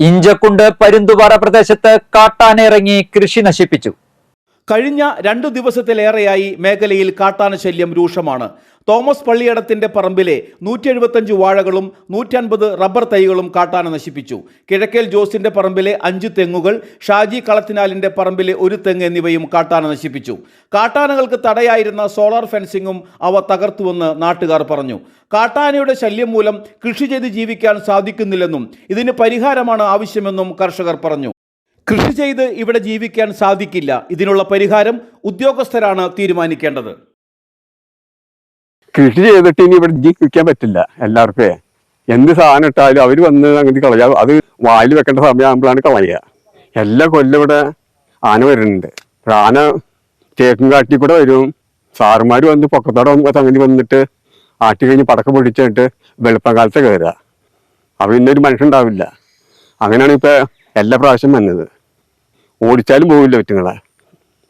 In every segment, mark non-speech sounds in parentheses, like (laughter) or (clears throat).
ഇഞ്ചക്കുണ്ട് പരുന്തുപാറ പ്രദേശത്ത് കാട്ടാനിറങ്ങി കൃഷി നശിപ്പിച്ചു. കഴിഞ്ഞ രണ്ടു ദിവസത്തിലേറെയായി മേഖലയിൽ കാട്ടാന ശല്യം രൂക്ഷമാണ്. തോമസ് പള്ളിയടത്തിന്റെ പറമ്പിലെ നൂറ്റി എഴുപത്തഞ്ച് വാഴകളും നൂറ്റൻപത് റബ്ബർ തൈകളും കാട്ടാന നശിപ്പിച്ചു. കിഴക്കേൽ ജോസിന്റെ പറമ്പിലെ അഞ്ച് തെങ്ങുകൾ ഷാജി കളത്തിനാലിന്റെ പറമ്പിലെ ഒരു തെങ്ങ് എന്നിവയും കാട്ടാന നശിപ്പിച്ചു. കാട്ടാനകൾക്ക് തടയായിരുന്ന സോളാർ ഫെൻസിങ്ങും അവ തകർത്തുവെന്ന് നാട്ടുകാർ പറഞ്ഞു. കാട്ടാനയുടെ ശല്യം മൂലം കൃഷി ചെയ്ത് ജീവിക്കാൻ സാധിക്കുന്നില്ലെന്നും ഇതിന് പരിഹാരമാണ് ആവശ്യമെന്നും കർഷകർ പറഞ്ഞു. കൃഷി ചെയ്ത് ഇവിടെ ജീവിക്കാൻ സാധിക്കില്ല. ഇതിനുള്ള പരിഹാരം ഉദ്യോഗസ്ഥരാണ് തീരുമാനിക്കേണ്ടത്. കൃഷി ചെയ്തിട്ട് ഇനി ഇവിടെ ജീവിക്കാൻ പറ്റില്ല എല്ലാവർക്കും. എന്ത് സാധനം ഇട്ടാലും അവർ വന്ന് അങ്ങനെ കളയാ. അത് വായിൽ വെക്കേണ്ട സമയമാകുമ്പോഴാണ് കളയുക എല്ലാ കൊല്ലം ഇവിടെ ആന വരുന്നുണ്ട്. ആന തേക്കും കാട്ടി കൂടെ വരും. സാറുമാർ വന്ന് പൊക്കത്തോടെ സംഗതി വന്നിട്ട് ആട്ടി കഴിഞ്ഞ് പടക്കം പൊടിച്ചിട്ട് വെളുപ്പം കാലത്ത് കയറുക. അപ്പൊ ഇന്നൊരു മനുഷ്യൻ ഉണ്ടാവില്ല. അങ്ങനെയാണ് ഇപ്പൊ എല്ലാ പ്രാവശ്യം വന്നത്. ഓടിച്ചാലും പോവില്ല ഒറ്റുങ്ങളെ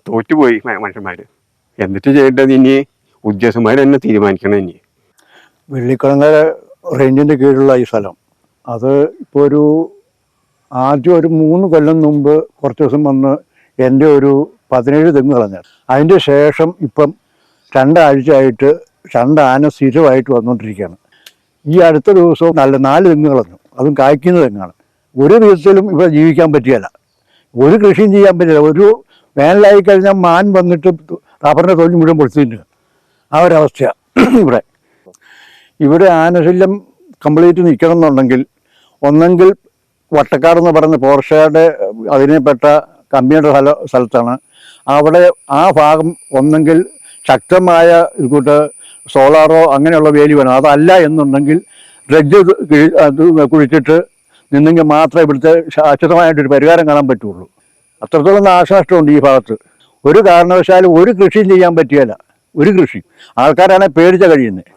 തോറ്റുപോയി മനുഷ്യന്മാർ എന്നിട്ട് ചെയ്യേണ്ടത് ഇനി ഉദ്യോഗസ്ഥന്മാർ തന്നെ തീരുമാനിക്കണം ഇനി. വെള്ളിക്കുളങ്ങര റേഞ്ചിന്റെ കീഴിലുള്ള ഈ സ്ഥലം. അത് ഇപ്പോൾ ഒരു ആദ്യം ഒരു മൂന്ന് കൊല്ലം മുമ്പ് കുറച്ച് ദിവസം വന്ന് എന്റെ ഒരു പതിനേഴ് തെങ്ങ് കളഞ്ഞു. അതിന്റെ ശേഷം ഇപ്പം രണ്ടാഴ്ചയായിട്ട് രണ്ട് ആന സ്ഥിരമായിട്ട് വന്നുകൊണ്ടിരിക്കുകയാണ് ഈ അടുത്ത ദിവസവും നല്ല നാല് തെങ്ങ് കളഞ്ഞു. അതും കായ്ക്കുന്ന തെങ്ങാണ്. ഒരു ദിവസത്തിലും ഇവിടെ ജീവിക്കാൻ പറ്റിയല്ല. ഒരു കൃഷിയും ചെയ്യാൻ പറ്റില്ല. ഒരു വേനലായി കഴിഞ്ഞാൽ മാൻ വന്നിട്ട് റബ്ബറിന്റെ തൊഴിൽ മുഴുവൻ പൊളിച്ചു തിന്നുക ആ ഒരവസ്ഥയാണ് (clears throat) ഇവിടെ. ഇവിടെ ആനശല്യം കംപ്ലീറ്റ് നിൽക്കണം എന്നുണ്ടെങ്കിൽ ഒന്നെങ്കിൽ വട്ടക്കാട് എന്ന് പറയുന്ന പോർഷയുടെ അതിനെപ്പെട്ട കമ്പനിയുടെ സ്ഥല സ്ഥലത്താണ്. അവിടെ ആ ഭാഗം ഒന്നെങ്കിൽ ശക്തമായ ഇതുകൂട്ട് സോളാറോ അങ്ങനെയുള്ള വേലി വേണം. അതല്ല എന്നുണ്ടെങ്കിൽ ഡ്രഗ് കുഴിച്ചിട്ട് നിന്നെങ്കിൽ മാത്രമേ ഇവിടുത്തെ ശാശ്വതമായിട്ടൊരു പരിഹാരം കാണാൻ പറ്റുള്ളൂ. അത്രത്തോളം നാശനഷ്ടമുണ്ട് ഈ ഭാഗത്ത്. ഒരു കാരണവശാലും ഒരു കൃഷിയും ചെയ്യാൻ പറ്റിയല്ല ഒരു കൃഷി ആൾക്കാരാണ് പേടിച്ച കഴിയുന്നത്